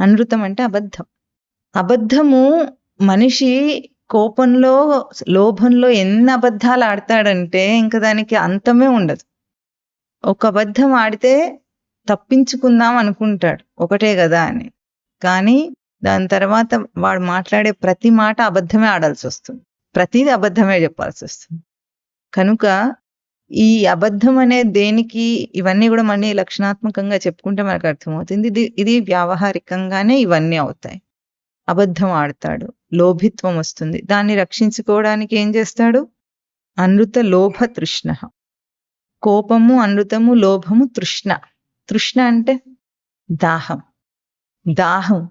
అనృతం అంటే అబద్ధం. అబద్ధము మనిషి కోపంలో లోభంలో ఎన్ని అబద్ధాలు ఆడతాడంటే ఇంకా దానికి అంతమే ఉండదు. ఒక అబద్ధం ఆడితే తప్పించుకుందాం అనుకుంటాడు ఒకటే కదా అని. కానీ దాని తర్వాత వాడు మాట్లాడే ప్రతి మాట అబద్ధమే ఆడాల్సి వస్తుంది. ప్రతిదీ అబద్ధమే చెప్పాల్సి వస్తుంది. కనుక ఈ అబద్ధం అనే దేనికి ఇవన్నీ కూడా మళ్ళీ లక్షణాత్మకంగా చెప్పుకుంటే మనకు అర్థమవుతుంది. ఇది ఇది వ్యావహారికంగానే ఇవన్నీ అవుతాయి. అబద్ధం ఆడతాడు లోభిత్వం వస్తుంది. దాన్ని రక్షించుకోవడానికి ఏం చేస్తాడు? అనృత లోభ తృష్ణ. కోపము అనృతము లోభము తృష్ణ. తృష్ణ అంటే దాహం. దాహం.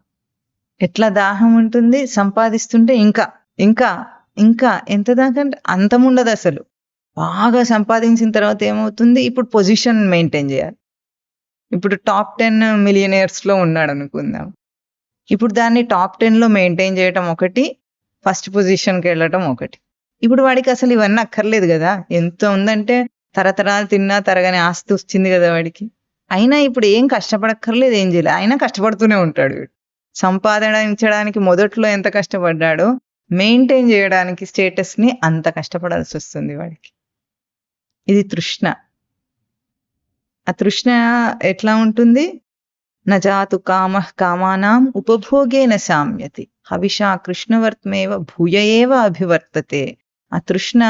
ఎట్లా దాహం ఉంటుంది? సంపాదిస్తుంటే ఇంకా ఇంకా ఇంకా. ఎంత దాకా అంటే అంతం ఉండదు అసలు. బాగా సంపాదించిన తర్వాత ఏమవుతుంది? ఇప్పుడు పొజిషన్ మెయింటైన్ చేయాలి. ఇప్పుడు టాప్ టెన్ మిలియనర్స్లో ఉన్నాడు అనుకుందాం. ఇప్పుడు దాన్ని టాప్ టెన్లో మెయింటైన్ చేయటం ఒకటి ఫస్ట్ పొజిషన్కి వెళ్ళటం ఒకటి. ఇప్పుడు వాడికి అసలు ఇవన్నీ అక్కర్లేదు కదా? ఎంత ఉందంటే తరతరాలు తిన్నా తరగని ఆస్తి వచ్చింది కదా వాడికి. అయినా ఇప్పుడు ఏం కష్టపడక్కర్లేదు ఏం చేయలేదు అయినా కష్టపడుతూనే ఉంటాడు వీడు. సంపాదించడానికి మొదట్లో ఎంత కష్టపడ్డాడో మెయింటైన్ చేయడానికి స్టేటస్ని అంత కష్టపడాల్సి వస్తుంది వాడికి. ఇది తృష్ణ. ఆ తృష్ణ ఎట్లా ఉంటుంది? నజాతు కామ కామానాం ఉపభోగేన సామ్యతి హవిషా కృష్ణవర్త్మేవ భూయ ఏవ అభివర్తతే. ఆ తృష్ణ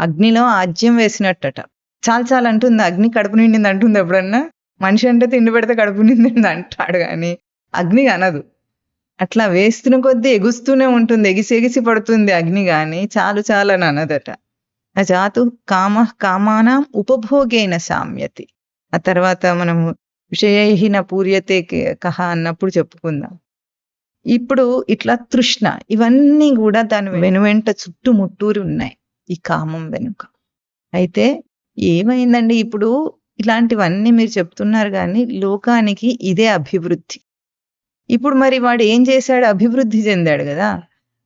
అగ్నిలో ఆజ్యం వేసినట్టట. చాలు చాలా అంటుంది అగ్ని కడుపు నిండింది అంటుంది ఎప్పుడన్నా? మనిషి అంటే తిండి పెడితే కడుపు నిండింది అంటాడు కానీ అగ్ని అనదు. అట్లా వేస్తున్న కొద్దీ ఎగుస్తూనే ఉంటుంది ఎగిసి ఎగిసి పడుతుంది అగ్ని గాని చాలు చాలు అని అనదట. అజాతు కామ కామానాం ఉపభోగేన సామ్యతి. ఆ తర్వాత మనము విషయహీన పూర్యతే కహ అన్నప్పుడు చెప్పుకుందాం. ఇప్పుడు ఇట్లా తృష్ణ ఇవన్నీ కూడా దాని వెనువెంట చుట్టుముట్టూరి ఉన్నాయి ఈ కామం వెనుక. అయితే ఏమైందండి ఇప్పుడు ఇలాంటివన్నీ మీరు చెప్తున్నారు కానీ లోకానికి ఇదే అభివృద్ధి. ఇప్పుడు మరి వాడు ఏం చేశాడు? అభివృద్ధి చెందాడు కదా.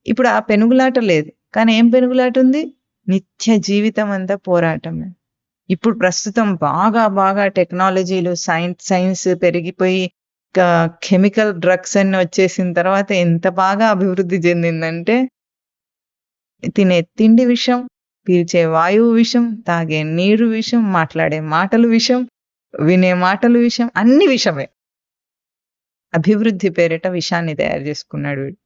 ఇప్పుడు ఆ పెనుగులాట లేదు. కానీ ఏం పెనుగులాట ఉంది నిత్య జీవితం అంతా పోరాటమే. ఇప్పుడు ప్రస్తుతం బాగా బాగా టెక్నాలజీలు సైన్స్ సైన్స్ పెరిగిపోయి కెమికల్ డ్రగ్స్ అన్ని వచ్చేసిన తర్వాత ఎంత బాగా అభివృద్ధి చెందిందంటే తినే తిండి విషయం పీల్చే వాయువు విషం తాగే నీరు విషయం మాట్లాడే మాటలు విషయం వినే మాటలు విషయం అన్ని విషమే అభివృద్ధి పేరిట విషాన్ని తయారు చేసుకున్నాడు వీడు.